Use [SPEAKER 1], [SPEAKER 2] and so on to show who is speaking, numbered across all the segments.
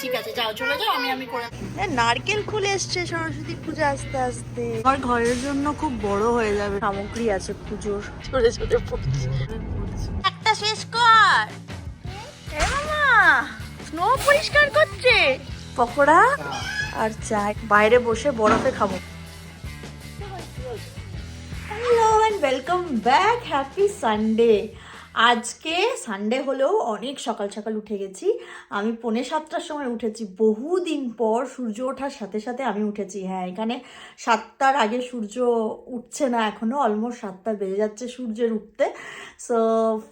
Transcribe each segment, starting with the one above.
[SPEAKER 1] ঠিক আছে যাও চলে যাও আমি আমি করে
[SPEAKER 2] নারকেল খুলে এসছে সরস্বতী পূজা আস্তে আস্তে। আমার ঘরের জন্য খুব বড় হয়ে যাবে। সামগ্রী আছে পুজোর। ছোটে ছোটে একটা শেষ কর। স্নো পরিষ্কার করছে। পকোড়া আর চা। বাইরে বসে বরফে খাব। Hello and welcome back happy Sunday আজকে সানডে হলেও অনেক সকাল সকাল উঠে গেছি। আমি পৌনে সাতটার সময় উঠেছি। বহুদিন পর সূর্য ওঠার সাথে সাথে আমি উঠেছি। হ্যাঁ এখানে সাতটার আগে সূর্য উঠছে না এখনও অলমোস্ট সাতটা বেজে যাচ্ছে সূর্যের উঠতে। সো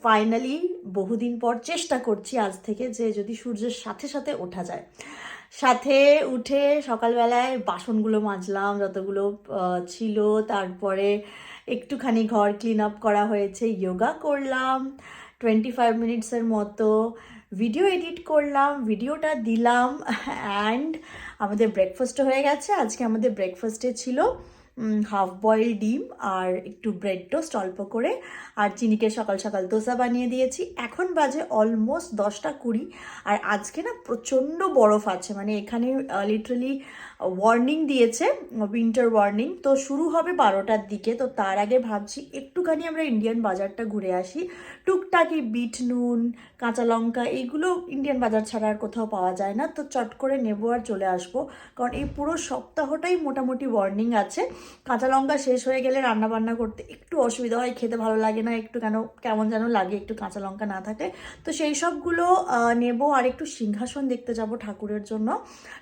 [SPEAKER 2] ফাইনালি বহুদিন পর চেষ্টা করছি আজ থেকে যে যদি সূর্যের সাথে সাথে ওঠা যায়। সাথে উঠে সকালবেলায় বাসনগুলো মাজলাম, যতগুলো ছিল। তারপরে একটুখানি ঘর ক্লিন আপ করা হয়েছে যোগা করলাম টোয়েন্টি ফাইভ মিনিটসের মতো ভিডিও এডিট করলাম ভিডিওটা দিলাম অ্যান্ড আমাদের ব্রেকফাস্টও হয়ে গেছে। আজকে আমাদের ব্রেকফাস্টে ছিল হাফ বয়েল ডিম আর একটু ব্রেড টোস্ট অল্প করে। আর চিনিকে সকাল সকাল দোসা বানিয়ে দিয়েছি। এখন বাজে অলমোস্ট দশটা কুড়ি। আর আজকে না প্রচণ্ড বরফ আছে। মানে এখানে লিটারালি ওয়ার্নিং দিয়েছে উইন্টার ওয়ার্নিং তো শুরু হবে বারোটার দিকে। তো তার আগে ভাবছি একটুখানি আমরা ইন্ডিয়ান বাজারটা ঘুরে আসি। টুকটাকি বিট নুন, কাঁচা লঙ্কা, এইগুলো ইন্ডিয়ান বাজার ছাড়া আর কোথাও পাওয়া যায় না। তো চট করে নেব আর চলে আসব। কারণ এই পুরো সপ্তাহটাই মোটামুটি ওয়ার্নিং আছে। কাঁচা লঙ্কা শেষ হয়ে গেলে রান্না বান্না করতে একটু অসুবিধা হয়, খেতে ভালো লাগে না, একটু কেন, কেমন যেন লাগে একটু কাঁচা লঙ্কা না থাকে। তো সেই সবগুলো নেব আর একটু সিংহাসন দেখতে যাব ঠাকুরের জন্য।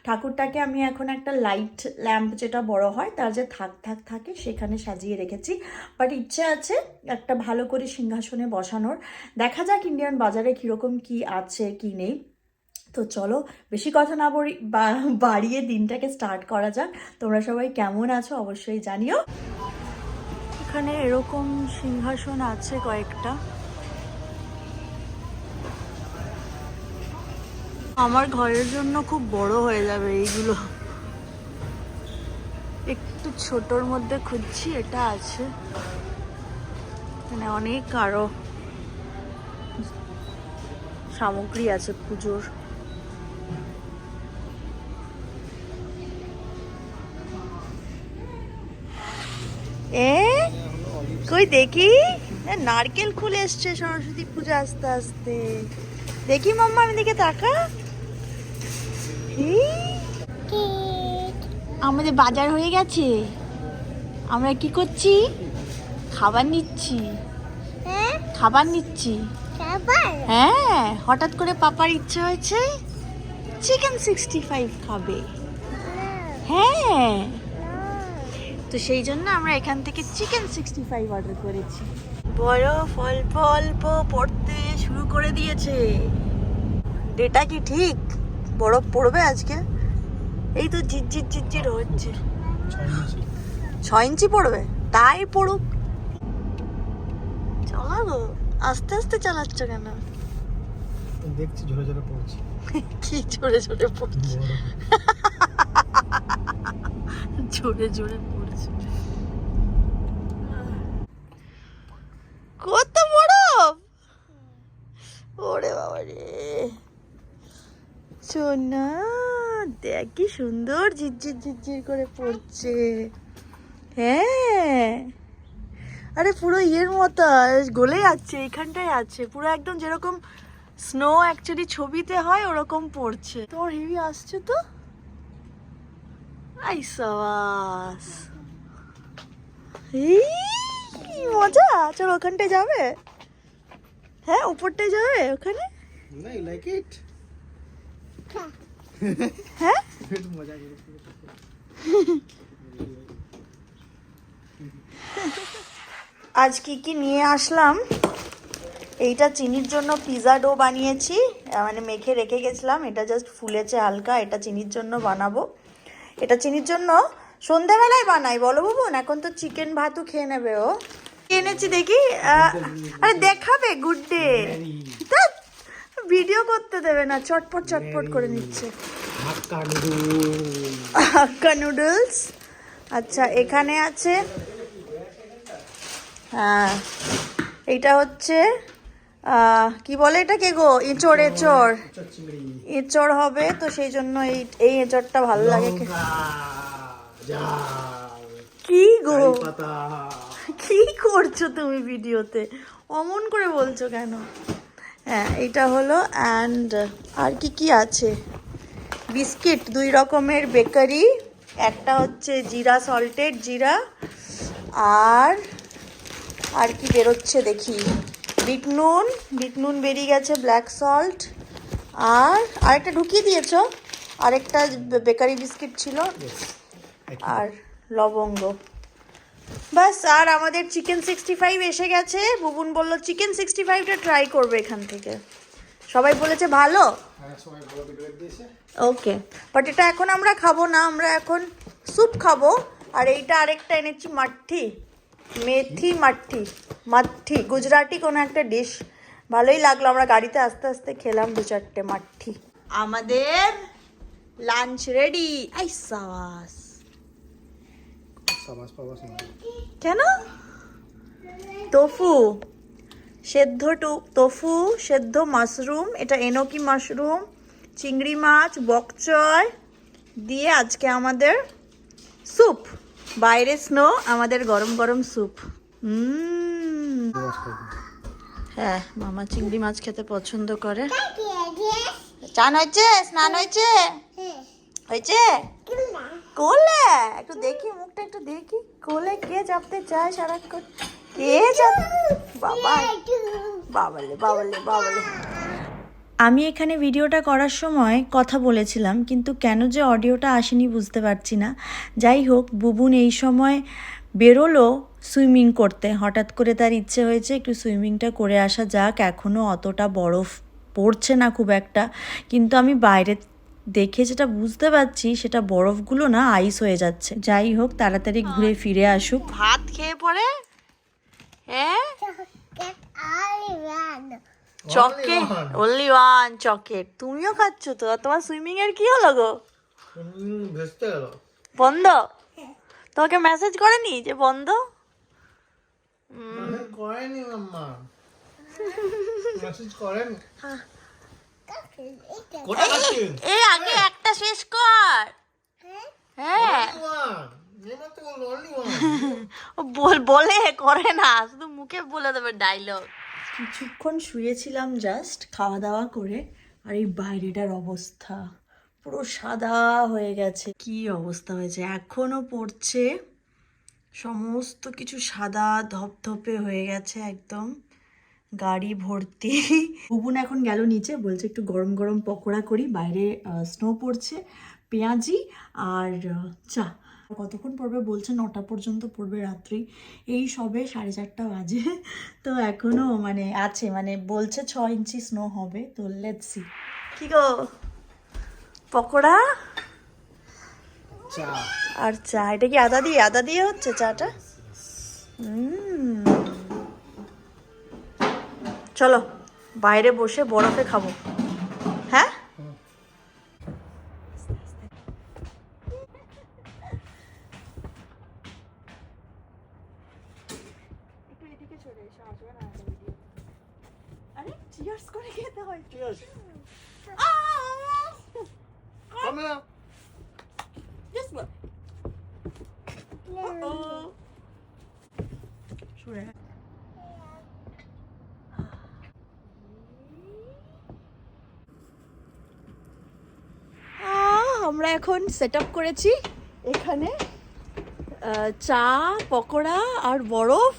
[SPEAKER 2] ঠাকুরটাকে আমি এখন একটা লাইট ল্যাম্প যেটা বড় হয়, তার যে থাক থাক থাকে সেখানে সাজিয়ে রেখেছি। বাট ইচ্ছে আছে একটা ভালো করে সিংহাসনে বসানোর। দেখা যাক ইন্ডিয়ান বাজারে কীরকম কি আছে, কি নেই। তো চলো, বেশি কথা না বলি বাড়িয়ে দিনটাকে স্টার্ট করা যাক। তোমরা সবাই কেমন আছো অবশ্যই জানিও। এখানে এরকম সিংহাসন আছে কয়েকটা। আমার ঘরের জন্য খুব বড় হয়ে যাবে এইগুলো। একটু ছোটর মধ্যে খুঁজছি, এটা আছে। মানে অনেক আরও সামগ্রী আছে পুজোর। এ, কই দেখি? নারকেল খুলে এসছে সরস্বতী পূজা আস্তে আস্তে। দেখি মাম্মা, আমি দিকে তাকা আমাদের বাজার হয়ে গেছে। আমরা কি করছি? খাবার নিচ্ছি। খাবার নিচ্ছি। হ্যাঁ হঠাৎ করে পাপার ইচ্ছে হয়েছে চিকেন সিক্সটি ফাইভ খাবে। হ্যাঁ। তো সেই জন্য আমরা এখান থেকে চিকেন সিক্সটি ফাইভ অর্ডার করেছি। বরফ অল্প অল্প পড়তে শুরু করে দিয়েছে। ডেটা কি ঠিক? বরফ পড়বে আজকে? এই তো ঝিরঝির ঝিরঝির হচ্ছে। ছ ইঞ্চি পড়বে? তাই পড়ুক। চালাবো আস্তে আস্তে চালাচ্ছ কেন?
[SPEAKER 3] দেখছি ঝরে ঝরে পড়ছে।
[SPEAKER 2] কি জোরে জোরে পড়ছে? জোরে জোরে পড়ছে। কত বরফ ওরে বাবা রে সোনা। দেখ কি সুন্দর ঝিরঝির ঝিরঝির করে পড়ছে। হ্যাঁ। আরে পুরো ইয়ের মতো গলে যাচ্ছে এখানটায় আছে। পুরো একদম যেরকম স্নো অ্যাকচুয়ালি ছবিতে হয় ওরকম পড়ছে। তোমার হেভি আসছে তো? আই সাবাস। এই কি মজা। চল ওখানটায় যাবে? হ্যাঁ উপরটায় যাবে ওখানে?
[SPEAKER 3] না ইউ লাইক ইট
[SPEAKER 2] হ্যাঁ? আজ কি কি নিয়ে আসলাম? এইটা চিনির জন্য পিৎজা ডো বানিয়েছি। মানে মেখে রেখে গেছিলাম। এটা জাস্ট ফুলেছে হালকা। এটা চিনির জন্য বানাবো। এটা চিনির জন্য সন্ধেবেলায় বানাই। বলো বুবুন এখন তো চিকেন ভাতও খেয়ে নেবে ও। এনেছি দেখি। আরে দেখাবে গুড ডে ভিডিও করতে দেবে না চটপট চটপট করে নিচ্ছে।
[SPEAKER 3] হাক্কা
[SPEAKER 2] নুডলস আচ্ছা এখানে আছে হ্যাঁ এইটা হচ্ছে কি বলে এটাকে গো? এঁচড় এঁচড়।
[SPEAKER 3] এঁচড় চিংড়ি
[SPEAKER 2] হবে তো সেই জন্য এই এই এঁচড়টা ভালো লাগে কি গো? কি করছ তুমি ভিডিওতে? অমন করে বলছো কেন? হ্যাঁ এটা হলো অ্যান্ড আর কি কি আছে? বিস্কিট দুই রকমের বেকারি একটা হচ্ছে জিরা সল্টেড জিরা আর আর কি বেরোচ্ছে দেখি। বিট নুন বিট নুন বেরিয়ে গেছে ব্ল্যাক সল্ট আর আরেকটা ঢুকিয়ে দিয়েছ? আরেকটা বেকারি বিস্কিট ছিল। আর লবঙ্গ। বাস আর আমাদের চিকেন সিক্সটি ফাইভ এসে গেছে। বুবুন বলল চিকেন সিক্সটি ফাইভটা ট্রাই করবে এখান থেকে। সবাই বলেছে ভালো?
[SPEAKER 3] হ্যাঁ
[SPEAKER 2] ওকে। বাট এটা এখন আমরা খাব না আমরা এখন স্যুপ খাব। আর এইটা আরেকটা এনেছি মাঠি মেথি মাঠি মাঠি গুজরাটি কোনো একটা ডিশ ভালোই লাগল আমরা গাড়িতে আস্তে আস্তে খেলাম দু চারটে মাঠি আমাদের লাঞ্চ রেডি আই সাবাস। কেন? তোফু সেদ্ধ টু- তোফু সেদ্ধ মাশরুম এটা এনোকি মাশরুম চিংড়ি মাছ বকচয় দিয়ে আজকে আমাদের স্যুপ। বাইরে স্নো আমাদের গরম গরম স্যুপ। হ্যাঁ মামা চিংড়ি মাছ খেতে পছন্দ করে। চান হয়েছে? স্নান হয়েছে? হয়েছে? কোলে? একটু দেখি মুখটা একটু দেখি, কোলে কে চাপতে চায় সারাক্ষণ? কে বাবা। বাবালে বাবালে বাবালে। আমি এখানে ভিডিওটা করার সময় কথা বলেছিলাম, কিন্তু কেন যে অডিওটা আসেনি বুঝতে পারছি না। যাই হোক, বুবুন এই সময় বেরোলো সুইমিং করতে। হঠাৎ করে তার ইচ্ছে হয়েছে একটু সুইমিংটা করে আসা যাক। এখনও অতটা বরফ পড়ছে না খুব একটা। কিন্তু আমি বাইরে দেখে যেটা বুঝতে পারছি সেটা বরফগুলো না আইস হয়ে যাচ্ছে। যাই হোক তাড়াতাড়ি ঘুরে ফিরে আসুক। ভাত খেয়ে পরে হ্যাঁ চকে অনলি ওয়ান চকেট তুমিও খাচ্ছ তো? আর তোমার সুইমিং এর কি হলো গো? বন্ধ? তোমাকে মেসেজ করেনি যে বন্ধ?
[SPEAKER 3] করেনি মাম্মা। মেসেজ করেন। কোটা
[SPEAKER 2] এই আগে একটা শেষ কর। হ্যাঁ? ও বল বলে করে না শুধু মুখে বলে দেবে ডায়লগ কিছুক্ষণ শুয়েছিলাম জাস্ট খাওয়া দাওয়া করে আর এই বাইরেটার অবস্থা পুরো সাদা হয়ে গেছে। কি অবস্থা হয়েছে? এখনও পড়ছে। সমস্ত কিছু সাদা ধপধপে হয়ে গেছে একদম। গাড়ি ভর্তি। বুবুন এখন গেল নিচে বলছে একটু গরম গরম পকোড়া করি বাইরে স্নো পড়ছে পেঁয়াজি আর চা। কতক্ষণ পড়বে বলছে নটা পর্যন্ত পড়বে রাত্রি। এই সবে সাড়ে চারটা বাজে। তো এখনও মানে আছে মানে বলছে ছ ইঞ্চি স্নো হবে তো লেটস কি গো? পকোড়া?
[SPEAKER 3] চা।
[SPEAKER 2] আর চা এটা কি আদা দিয়ে? আদা দিয়ে হচ্ছে চাটা? হুম। চলো বাইরে বসে বরফে খাব। আমরা এখন সেট করেছি এখানে চা, পকোড়া আর বরফ,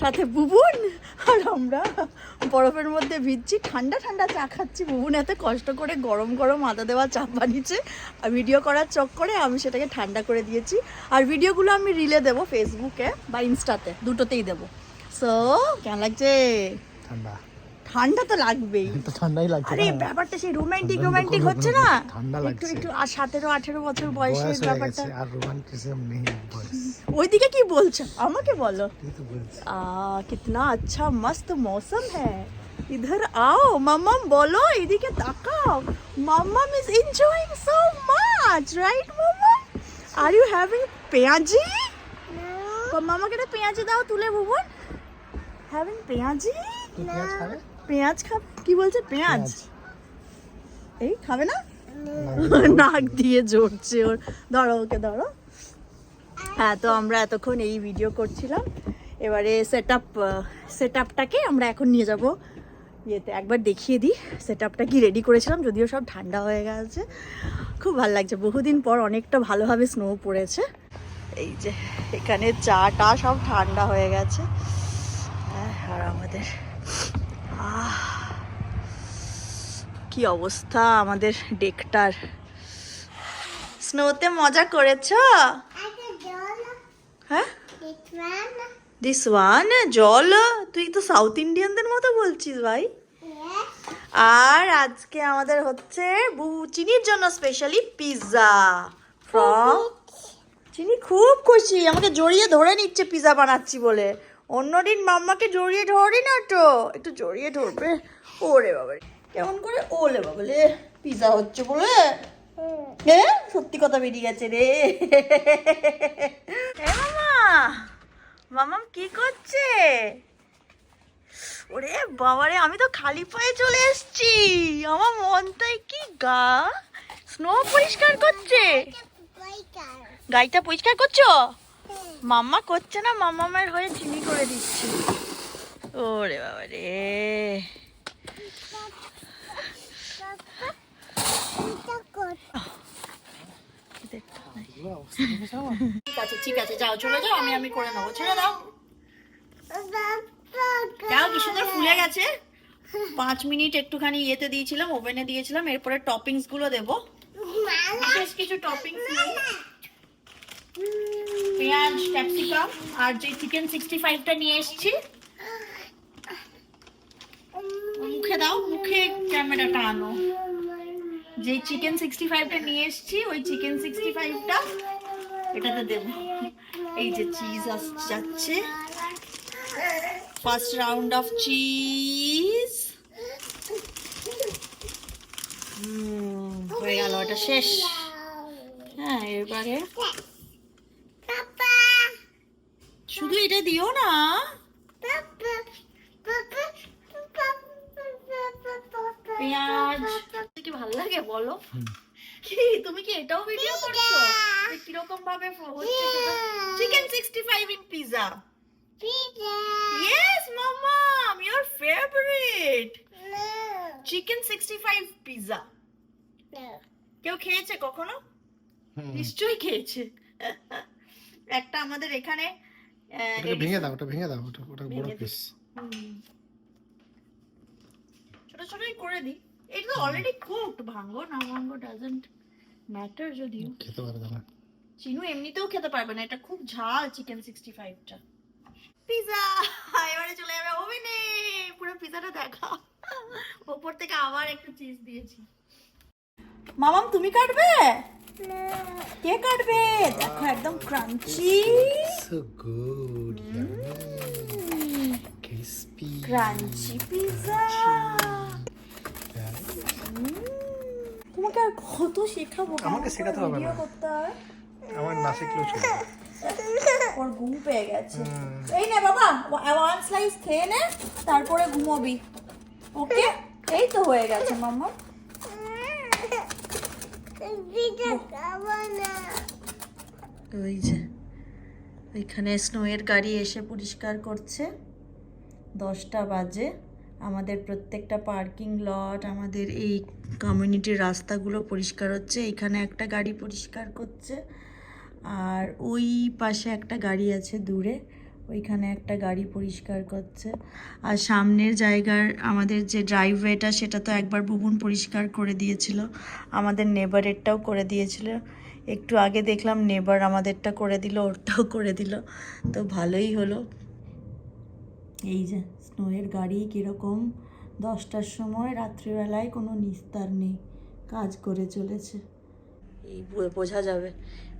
[SPEAKER 2] সাথে বুবুন, আর আমরা বরফের মধ্যে ভিজছি। ঠান্ডা ঠান্ডা চা খাচ্ছি। বুবুন এত কষ্ট করে গরম গরম আদা দেওয়া চা বানিয়েছে, আর ভিডিও করার চক্করে আমি সেটাকে ঠান্ডা করে দিয়েছি। আর ভিডিওগুলো আমি রিলে দেবো ফেসবুকে বা ইনস্টাতে দুটোতেই দেবো। সো কেমন লাগছে?
[SPEAKER 3] ঠান্ডা।
[SPEAKER 2] ঠান্ডা তো লাগবেই
[SPEAKER 3] তো ঠান্ডাই লাগছে
[SPEAKER 2] আরে
[SPEAKER 3] না।
[SPEAKER 2] ব্যাপারটা সেই রোমান্টিক
[SPEAKER 3] বন্ধ
[SPEAKER 2] রোমান্টিক
[SPEAKER 3] করো,
[SPEAKER 2] হচ্ছে
[SPEAKER 3] বন্ধ
[SPEAKER 2] না
[SPEAKER 3] করো। ঠান্ডা
[SPEAKER 2] একটু
[SPEAKER 3] লাগছে।
[SPEAKER 2] একটু আর সতেরো আঠেরো বছর বয়সের
[SPEAKER 3] বয়স হয়ে
[SPEAKER 2] ব্যাপারটা
[SPEAKER 3] গেছে আর রোমান্টিসিজম নেই বয়স
[SPEAKER 2] ওইদিকে কি বলছো আমাকে বলো
[SPEAKER 3] এই তো বলছি
[SPEAKER 2] आ, कितना अच्छा मस्त मौसम है इधर आओ मम्मम बोलो এদিকে তাকাও মম্মম is enjoying so much right মম্মম are you having পেঁয়াজি মামাকে একটা পেঁয়াজি দাও তুলে বুবুন হ্যাভিং পেঁয়াজি
[SPEAKER 3] তুই পেঁয়াজ খাবে
[SPEAKER 2] কি বলছে? পেঁয়াজ। এই খাবে না? নাক দিয়ে জড়ছে ওর। ধরো ওকে ধরো। হ্যাঁ তো আমরা এতক্ষণ এই ভিডিও করছিলাম। এবারে সেট আপ সেট আপটাকে আমরা এখন নিয়ে যাব। ইয়েতে একবার দেখিয়ে দিই সেট আপটা কি রেডি করেছিলাম যদিও সব ঠান্ডা হয়ে গেছে। খুব ভালো লাগছে। বহুদিন পর অনেকটা ভালোভাবে স্নো পড়েছে। এই যে এখানে চাটা সব ঠান্ডা হয়ে গেছে। হ্যাঁ, আর আমাদের কি অবস্থা আমাদের ডেকটার? স্নোতে মজা করেছ? হ্যাঁ? দিস ওয়ান জল? তুই তো সাউথ ইন্ডিয়ানদের মতো বলছিস ভাই। আর আজকে আমাদের হচ্ছে চিনির জন্য স্পেশালি পিৎজা ফ্রম চিনি খুব খুশি, আমাকে জড়িয়ে ধরে নিচ্ছে পিৎজা বানাচ্ছি বলে। অন্যদিন মাম্মাকে জড়িয়ে ধরি না তো, একটু জড়িয়ে ধরবে। ওরে বাবা কেমন করে ওলে বাবলে পিৎজা হচ্ছে বলে? হ্যাঁ? সত্যি কথা বেরিয়ে গেছে রে। এ মামা মামাম কি করছে? ওরে বাবারে আমি তো খালি পায়ে চলে এসেছি। আমার মনটাই কি গা? স্নো পরিষ্কার করছে? গাড়িটা পরিষ্কার করছ? মাম্মা করছে না মাম্মামের হয়ে চিনি করে দিচ্ছি। ওরে বাবা রে
[SPEAKER 1] আছে ঠিক আছে, যাও, চলে যাও, আমি আমি করে নেব দাও। যাও গেছে। পাঁচ মিনিট একটুখানি ইয়েতে দিয়েছিলাম, ওভেনে দিয়েছিলাম, এরপরে টপিংসগুলো দেবো কিছু টপিংস পেঁয়াজ, ক্যাপসিকাম, আর যে চিকেন সিক্সটি ফাইভটা নিয়ে এসেছি। মুখে দাও। মুখে ক্যামেরাটা আনো। যে চিকেন সিক্সটি ফাইভটা নিয়ে এসেছি ওই চিকেন সিক্সটি ফাইভটা এটাতে দেব। এই যে চিজ যাচ্ছে। ফার্স্ট রাউন্ড অফ চিজ হয়ে গেল এটা শেষ। হ্যাঁ এবারে শুধু এটা দিও না। পেঁয়াজ কি ভালো লাগে? বলো। কি? তুমি কি এটাও ভিডিও করছ? কীরকম ভাবে হচ্ছে chicken sixty five in pizza yes Mamam your favourite chicken sixty five pizza কেউ খেয়েছে কখনো? নিশ্চয়ই খেয়েছে। একটা আমাদের এখানে আহ,
[SPEAKER 3] ভেঙে দাও ওটা ভেঙে দাও ওটা ওটা বড় পিস
[SPEAKER 1] হুম। ছোট ছোটই করে দিই। এটা তো অলরেডি কুকড ভাঙ্গো না ভাঙ্গো ডাজন্ট ম্যাটার যদিও।
[SPEAKER 3] খেতে পারে না
[SPEAKER 1] চিনু এমনিতেও খেতে পারবে না এটা খুব ঝাল চিকেন সিক্সটি ফাইভটা পিজা! এবারে চলে যাবে ওভেনে! পুরো পিজাটা দেখা ওপর থেকে আবার একটু চিজ দিয়েছি। মামাম তুমি কাটবে? কে কাটবে? দেখো একদম crunchy
[SPEAKER 3] so good crispy
[SPEAKER 1] crunchy pizza তোমাকে আর কত শেখাবো
[SPEAKER 3] আমাকে শেখাতে হবে না।
[SPEAKER 1] করতে হয়?
[SPEAKER 3] আমার না শিখলেও চলবে
[SPEAKER 1] ওর ঘুম পেয়ে গেছে। এই নে বাবা ওয়ান স্লাইস খেয়ে নে তারপরে ঘুমোবি। ওকে? এই তো হয়ে গেছে মাম্মা।
[SPEAKER 2] ওই যে ওইখানে স্নোয়ের গাড়ি এসে পরিষ্কার করছে। দশটা বাজে। আমাদের প্রত্যেকটা পার্কিং লট, আমাদের এই কমিউনিটির রাস্তাগুলো পরিষ্কার হচ্ছে। এখানে একটা গাড়ি পরিষ্কার করছে। আর ওই পাশে একটা গাড়ি আছে দূরে, ওইখানে একটা গাড়ি পরিষ্কার করছে। আর সামনের জায়গার আমাদের যে ড্রাইভওয়েটা সেটা তো একবার বুবুন পরিষ্কার করে দিয়েছিল। আমাদের নেবারেরটাও করে দিয়েছিল। একটু আগে দেখলাম নেবার আমাদেরটা করে দিল, ওরটাও করে দিল। তো ভালোই হলো। এই যে, স্নোয়ের গাড়ি কীরকম? দশটার সময়, রাত্রিবেলায় কোনো নিস্তার নেই। কাজ করে চলেছে। এই বোঝা যাবে।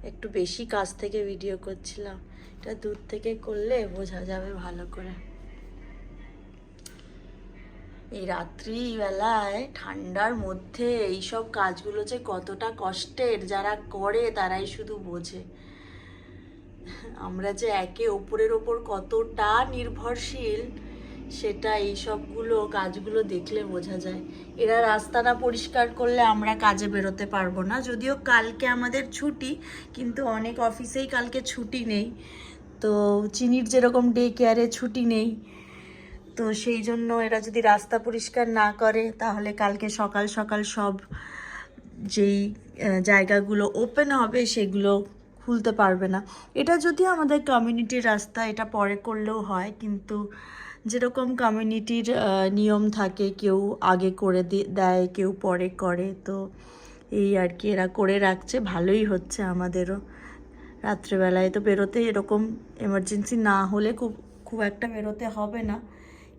[SPEAKER 2] একটু বেশি কাজ থেকে ভিডিও করছিলাম। এটা দূর থেকে করলে বোঝা যাবে ভালো করে। এই রাত্রিবেলায়, ঠান্ডার মধ্যে এইসব কাজগুলো যে কতটা কষ্টের, যারা করে তারাই শুধু বোঝে। আমরা যে একে ওপরের ওপর কতটা নির্ভরশীল, সেটা এই সবগুলো কাজগুলো দেখলে বোঝা যায়। এরা রাস্তাটা পরিষ্কার করলে আমরা কাজে বেরোতে পারব না। যদিও কালকে আমাদের ছুটি, কিন্তু অনেক অফিসেই কালকে ছুটি নেই। তো চিনির যেরকম ডে কেয়ারে ছুটি নেই, তো সেই জন্য এরা যদি রাস্তা পরিষ্কার না করে, তাহলে কালকে সকাল সকাল সব যেই জায়গাগুলো ওপেন হবে, সেগুলো খুলতে পারবে না। এটা যদিও আমাদের কমিউনিটির রাস্তা, এটা পরে করলেও হয়, কিন্তু যেরকম কমিউনিটির নিয়ম থাকে, কেউ আগে করে দেয়, কেউ পরে করে, তো এই আর কি, এরা করে রাখছে, ভালোই হচ্ছে আমাদেরও। রাত্রেবেলায় তো বেরোতে এরকম এমার্জেন্সি না হলে খুব খুব একটা বেরোতে হবে না,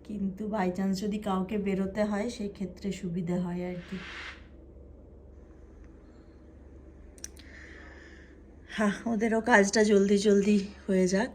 [SPEAKER 2] কিন্তু বাই চান্স যদি কাউকে বেরোতে হয় সেই ক্ষেত্রে সুবিধা হয় আর কি। হ্যাঁ ওদেরও কাজটা জলদি জলদি হয়ে যাক।